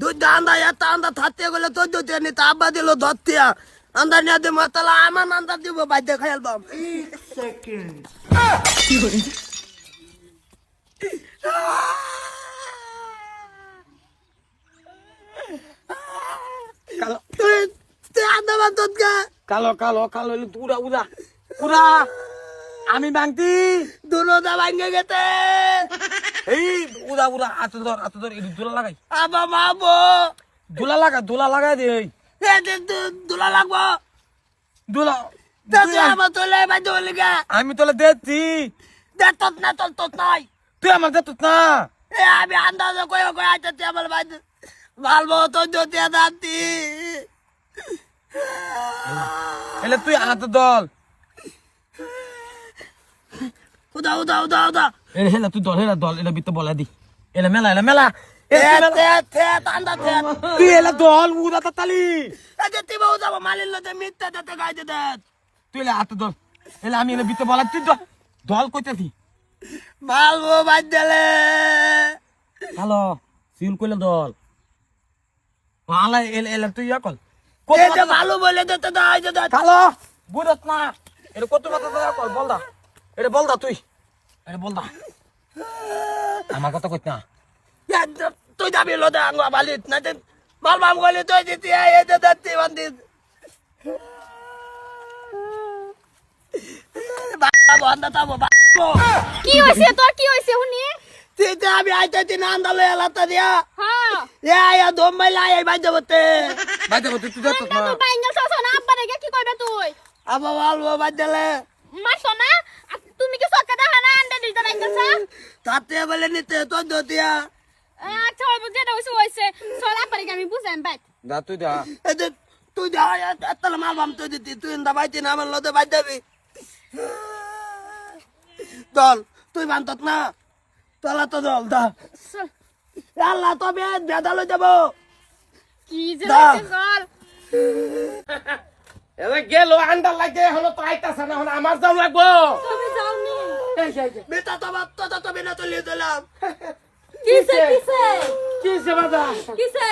দুধ আন্দা এত আন্দা থাকতে গেলে তো দুধ নিতে আব্বা দিল ধরতিয়া আন্দা নিয়ে দিব তাহলে আমার আন্দা দিব খাইলবাম সেকেন্ড কালো কালো কালো উড়া উড়া উড়া। আমি বাংতি দুনো দা ভাঙ্গে গেতে এই উড়া উড়া আত ধর আত ধর এদিক দোলা লাগাই। আবা মাবো দোলা লাগা দোলা লাগাই দে এ দে- দে- লাগবো। দোলা তোলে আমি তোলে দেখছি দে তত না তত তত নাই। তুই আমার দেখত না। এ আমি আন্দাজ কই কই আইতে আমার বাইতে ভালবো তো যদি দাঁতি এলে তুই হাত দল। উদা উদা উদা উদা। এলে হেলা তুই দল হেলা দল এলা বিতে বলা দি। এলা মেলা এলা মেলা। এ তে তুই। তে তে তে এলা দল তাতালি এ যে তিবা উদা মালিল লতে মিথ্যা দতে গাইতে দে। তুই এলা হাত দল। এলা আমি এলা বিতে বলা তুই দল কইতাছি ভালবো বাদ দিলে। হ্যালো সিউল কইলে দল। আলা এলা এলা তুই ইয়া কল এটা ভালো বলে দতে দা আইতে দে। হ্যালো বুঝত না। এটা কত কথা কল বল দা। এটা বল দা তুই। এটা বল দা। আমার কথা কইত না। তুই যাবি লতে আঙ্গা বালিত না তে মাল বাম গলি তুই দিতি এই দে দতি বান্দি বাবা তাবো বাবা। কি হয়েছে তোর কি হয়েছে শুনি? তিতে আমি আইতে তিন আন্দালে এলাতা দিয়া। হ্যাঁ এ আয়া দম মাইলা আই বাই দেবতে ভাই দেবো তুই দেখত না তুই বাইঙ্গেল চাস না আব্বা রেগে কি করবে তুই? আবা ভালবো বাই দিলে। মারছো না আর তুমি কি সরকার দেখা না আন্ডা দিতে বাইঙ্গেল চা তাতে বলে নিতে তো দতিয়া। আচ্ছা যেটা হয়েছে হয়েছে চল আব্বা রেগে আমি বুঝাই বাইত দা তুই দা। তুই যা এতলা মাল বাম তুই দিতি তুই ইন্দা বাইতি না আমার লতে বাই দেবি দল তুই বান্তত না। তলা তো দল দা। চল। আল্লাহ তবে বেদালো যাব। কি যে দা। চল এলে গেল আন্ডার লাগে হলো তো আইতাছে না হলো আমার যাও লাগবো। বেটা তো বাপ তো তো বিনা তো লিয়ে দিলাম। কিসে কিসে? কি সে বাবা? কিসে?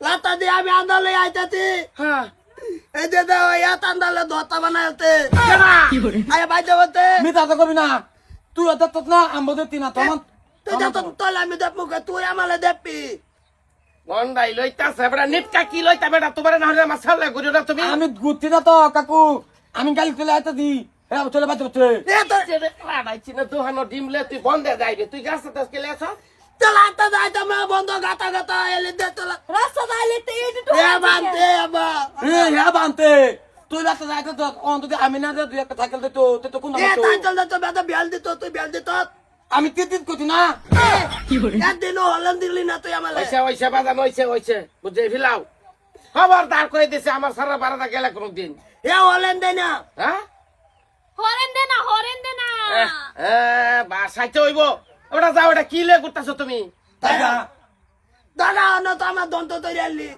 লাতা দিয়ে আমি আন্দালে আইতাতি হ্যাঁ। এই যে দে ওই এত আন্দালে ধোতা বানাইতে আয় বাই দেবতে মিতা তো কবি না। তুই তো না আমবো দিতি না তখন তুই যত তলে আমি মুখে তুই আমালে দেখবি গন্ডাই লইতাছে বেটা নিটকা কি লইতা বেটা? তোমার না হলে আমার সালে গুজো না তুমি। আমি ঘুরতি না তো কাকু। আমি গালি চলে আইতা দি হ্যাঁ চলে এ তো আড়াইছি না দুহানো ডিমলে তুই বন্ধে যাইবে তুই গাছ তাজকে লেছ চল আতা যাইতে মা বন্ধ গাতা গাতা এলে দে তোলা রাস্তা দাইলে তে এই তো এ বানতে আবা হ্যাঁ বানতে তুই বাচ্চা যাইতে তো অন্তত আমি না একটা সাইকেল তো তো কোন এ দিত তুই বিয়াল দিত আমি তিতিত করছি না? একদিন দিলি না তুই আমালে ওইসে ওইসে বাজান ওইসে ওইসে বুঝে ফিলাও। খবরদার করে দিছে আমার সারা বারাদা গেলে কোনো দিন এ হলেন দে না। হ্যাঁ? হরেন দে না হরেন দে না বাসাইতে হইব। ওটা যাও ওটা কি লে করতেছো তুমি? টাকা দাদা না তো আমার দন্ত তৈরি আনলি